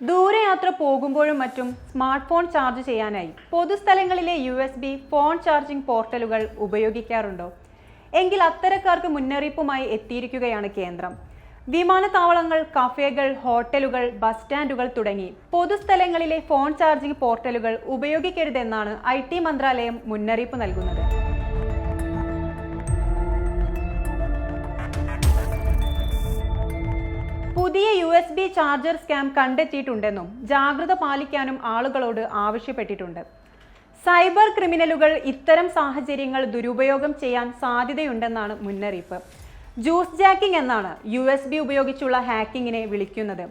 ദൂരയാത്ര പോകുമ്പോഴും മറ്റും സ്മാർട്ട് ഫോൺ ചാർജ് ചെയ്യാനായി പൊതുസ്ഥലങ്ങളിലെ U S B phone charging പോർട്ടലുകൾ ഉപയോഗിക്കാറുണ്ടോ? എങ്കിൽ അത്തരക്കാർക്ക് മുന്നറിയിപ്പുമായി എത്തിയിരിക്കുകയാണ് കേന്ദ്രം. വിമാനത്താവളങ്ങൾ കഫേകൾ ഹോട്ടലുകൾ ബസ് സ്റ്റാൻഡുകൾ തുടങ്ങി പൊതുസ്ഥലങ്ങളിലെ ഫോൺ ചാർജിംഗ് പോർട്ടലുകൾ ഉപയോഗിക്കരുതെന്നാണ് ഐ ടി മന്ത്രാലയം മുന്നറിയിപ്പ് നൽകുന്നത്. പുതിയ U S B charger scam കണ്ടെത്തിയിട്ടുണ്ടെന്നും ജാഗ്രത പാലിക്കാനും ആളുകളോട് ആവശ്യപ്പെട്ടിട്ടുണ്ട്. സൈബർ ക്രിമിനലുകൾ ഇത്തരം സാഹചര്യങ്ങൾ ദുരുപയോഗം ചെയ്യാൻ സാധ്യതയുണ്ടെന്നാണ് മുന്നറിയിപ്പ്. ജ്യൂസ് ജാക്കിംഗ് എന്നാണ് യു എസ് ബി ഉപയോഗിച്ചുള്ള ഹാക്കിങ്ങിനെ വിളിക്കുന്നത്.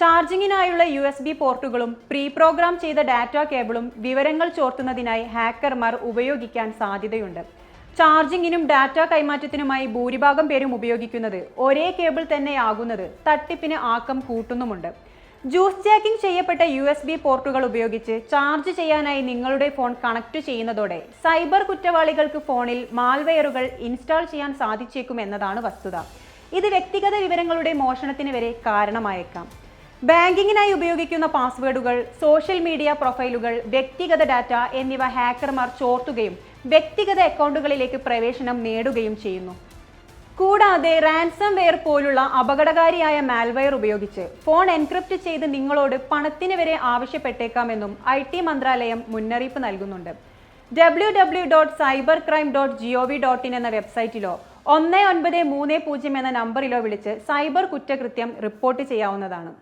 ചാർജിങ്ങിനായുള്ള യു എസ് ബി പോർട്ടുകളും പ്രീ പ്രോഗ്രാം ചെയ്ത ഡാറ്റ കേബിളും വിവരങ്ങൾ ചോർത്തുന്നതിനായി ഹാക്കർമാർ ഉപയോഗിക്കാൻ സാധ്യതയുണ്ട്. ചാർജിങ്ങിനും ഡാറ്റ കൈമാറ്റത്തിനുമായി ഭൂരിഭാഗം പേരും ഉപയോഗിക്കുന്നത് ഒരേ കേബിൾ തന്നെയാകുന്നത് തട്ടിപ്പിന് ആക്കം കൂട്ടുന്നുമുണ്ട്. ജ്യൂസ് ജാക്കിംഗ് ചെയ്യപ്പെട്ട യു എസ് ബി പോർട്ടുകൾ ഉപയോഗിച്ച് ചാർജ് ചെയ്യാനായി നിങ്ങളുടെ ഫോൺ കണക്ട് ചെയ്യുന്നതോടെ സൈബർ കുറ്റവാളികൾക്ക് ഫോണിൽ മാൽവെയറുകൾ ഇൻസ്റ്റാൾ ചെയ്യാൻ സാധിച്ചേക്കും എന്നതാണ് വസ്തുത. ഇത് വ്യക്തിഗത വിവരങ്ങളുടെ മോഷണത്തിന് വരെ കാരണമായേക്കാം. ബാങ്കിങ്ങിനായി ഉപയോഗിക്കുന്ന പാസ്വേഡുകൾ സോഷ്യൽ മീഡിയ പ്രൊഫൈലുകൾ വ്യക്തിഗത ഡാറ്റ എന്നിവ ഹാക്കർമാർ ചോർത്തുകയും വ്യക്തിഗത അക്കൗണ്ടുകളിലേക്ക് പ്രവേശനം നേടുകയും ചെയ്യുന്നു. കൂടാതെ റാൻസം വെയർ പോലുള്ള അപകടകാരിയായ മാൽവെയർ ഉപയോഗിച്ച് ഫോൺ എൻക്രിപ്റ്റ് ചെയ്ത് നിങ്ങളോട് പണത്തിന് വരെ ആവശ്യപ്പെട്ടേക്കാമെന്നും ഐ ടി മന്ത്രാലയം മുന്നറിയിപ്പ് നൽകുന്നുണ്ട്. W W dot cyber crime dot G O V dot in എന്ന വെബ്സൈറ്റിലോ ഒന്ന് ഒൻപത് മൂന്ന് പൂജ്യം എന്ന നമ്പറിലോ വിളിച്ച് സൈബർ കുറ്റകൃത്യം റിപ്പോർട്ട് ചെയ്യാവുന്നതാണ്.